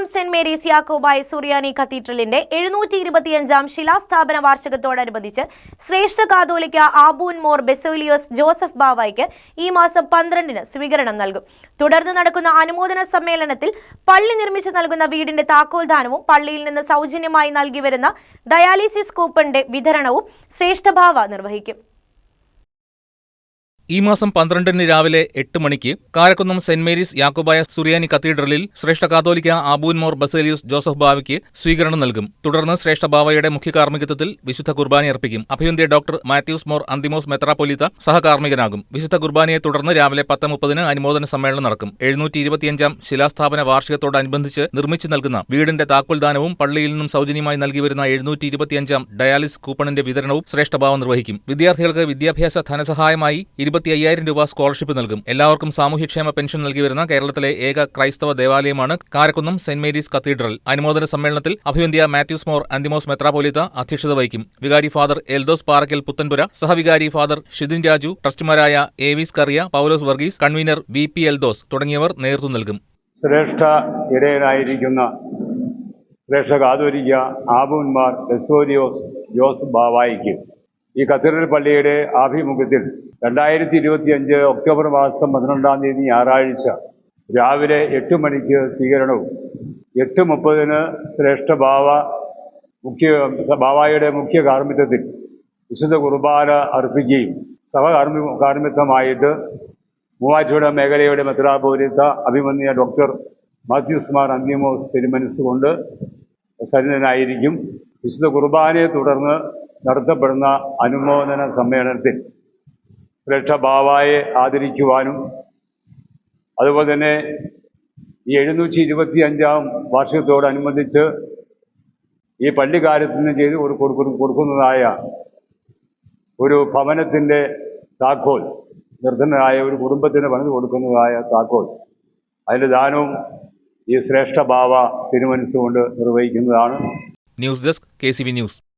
Karakunnam saint Mary's Yakobaya Suriyani കത്തീഡ്രലിന്റെ എഴുന്നൂറ്റി ഇരുപത്തിയഞ്ചാം ശിലാസ്ഥാപന വാർഷികത്തോടനുബന്ധിച്ച് ശ്രേഷ്ഠ കാതോലിക്ക ആബൂൻ മോർ ബെസോലിയോസ് ജോസഫ് ബാവായ്ക്ക് ഈ മാസം പന്ത്രണ്ടിന് സ്വീകരണം നൽകും. തുടർന്ന് നടക്കുന്ന അനുമോദന സമ്മേളനത്തിൽ പള്ളി നിർമ്മിച്ചു നൽകുന്ന വീടിന്റെ താക്കോൽദാനവും പള്ളിയിൽ നിന്ന് സൗജന്യമായി നൽകി വരുന്ന ഡയാലിസിസ് കൂപ്പണിന്റെ വിതരണവും ശ്രേഷ്ഠ ബാവ നിർവഹിക്കും. ഈ മാസം പന്ത്രണ്ടിന് രാവിലെ എട്ട് മണിക്ക് കാരക്കുന്നം സെന്റ് മേരീസ് യാക്കോബായ സുറിയാനി കത്തീഡ്രലിൽ ശ്രേഷ്ഠ കാതോലിക്ക ആബൂൻമോർ ബസേലിയൂസ് ജോസഫ് ബാവയ്ക്ക് സ്വീകരണം നൽകും. തുടർന്ന് ശ്രേഷ്ഠ ബാവയുടെ മുഖ്യ കാർമ്മികത്വത്തിൽ വിശുദ്ധ കുർബാന അർപ്പിക്കും. അഭിവന്ധ്യ ഡോക്ടർ മാത്യൂസ് മോർ അന്തിമോസ് മെത്രാപ്പൊലീത്ത സഹകാർമ്മികനാകും. വിശുദ്ധ കുർബാനയെ തുടർന്ന് രാവിലെ പത്ത് മുപ്പതിന് അനുമോദന സമ്മേളനം നടക്കും. എഴുന്നൂറ്റി ഇരുപത്തിയഞ്ചാം ശിലാസ്ഥാപന വാർഷികത്തോടനുബന്ധിച്ച് നിർമ്മിച്ചു നൽകുന്ന വീടിന്റെ താക്കോൽദാനവും പള്ളിയിൽ നിന്നും സൗജന്യമായി നൽകി വരുന്ന എഴുന്നൂറ്റി ഇരുപത്തിയഞ്ചാം ഡയാലിസ് കൂപ്പണിന്റെ വിതരണവും ശ്രേഷ്ഠ ശ്രേഷ്ഠഭാവ നിർവഹിക്കും. വിദ്യാർത്ഥികൾക്ക് വിദ്യാഭ്യാസ ധനസഹായമായി അയ്യായിരം രൂപ സ്കോളർഷിപ്പ് നൽകും. എല്ലാവർക്കും സാമൂഹ്യക്ഷേമ പെൻഷൻ നൽകി വരുന്ന കേരളത്തിലെ ഏക ക്രൈസ്തവ ദേവാലയമാണ് കാരക്കുന്നം സെന്റ് മേരീസ് കത്തീഡ്രൽ. അനുമോദന സമ്മേളനത്തിൽ അഭിവന്ധ്യ മാത്യൂസ് മോർ അന്തിമോസ് മെത്രാപോലിത്ത അധ്യക്ഷത വഹിക്കും. വികാരി ഫാദർ എൽദോസ് പാറക്കൽ പുത്തൻപുര സഹവികാരി father Shidin Raju ട്രസ്റ്റിമാരായ Avis Kariya Paulose Varghese convener V P Eldhose തുടങ്ങിയവർ നേതൃത്വം നൽകും. ശ്രേഷ്ഠ ഇടയനായിരിക്കുന്ന ശ്രേഷ്ഠ കാതോലിക്ക ആബുന്മാർ ബെസോരിയോസ് ജോസഫ് ബാവായിക്ക് ഈ കത്തീഡ്രൽ പള്ളിയുടെ ആഭിമുഖ്യത്തിൽ രണ്ടായിരത്തി ഇരുപത്തി അഞ്ച് ഒക്ടോബർ മാസം പന്ത്രണ്ടാം തീയതി ഞായറാഴ്ച രാവിലെ എട്ട് മണിക്ക് സ്വീകരണവും എട്ട് മുപ്പതിന് ശ്രേഷ്ഠ ബാവ മുഖ്യ ബാവായുടെ മുഖ്യ കാർമ്മിത്വത്തിൽ വിശുദ്ധ കുർബാന അർപ്പിക്കുകയും സഹകാർമ്മി കാർമ്മിത്വമായിട്ട് മൂവാറ്റുപുഴ മേഖലയുടെ മെത്രാപൗരിത്ത അഭിമന്യ ഡോക്ടർ മാത്യൂസ് മാർ അന്തിമോ തിരുമനസ്സുകൊണ്ട് സന്നിധനായിരിക്കും. വിശുദ്ധ കുർബാനയെ തുടർന്ന് നടത്തപ്പെടുന്ന അനുമോദന സമ്മേളനത്തിൽ ശ്രേഷ്ഠ ബാവായെ ആദരിക്കുവാനും അതുപോലെ തന്നെ ഈ എഴുന്നൂറ്റി ഇരുപത്തി അഞ്ചാം വാർഷികത്തോടനുബന്ധിച്ച് ഈ പള്ളിക്കാര്യത്തിന് ചെയ്ത് കൊടു- കൊടുക്കുന്നതായ ഒരു ഭവനത്തിന്റെ താക്കോൽ നിർധനരായ ഒരു കുടുംബത്തിന് പണിത് കൊടുക്കുന്നതായ താക്കോൽ. അതിന്റെ ദാനവും ഈ ശ്രേഷ്ഠ ബാവ തിരുമനസ്സുകൊണ്ട് നിർവഹിക്കുന്നതാണ്. News desk K news.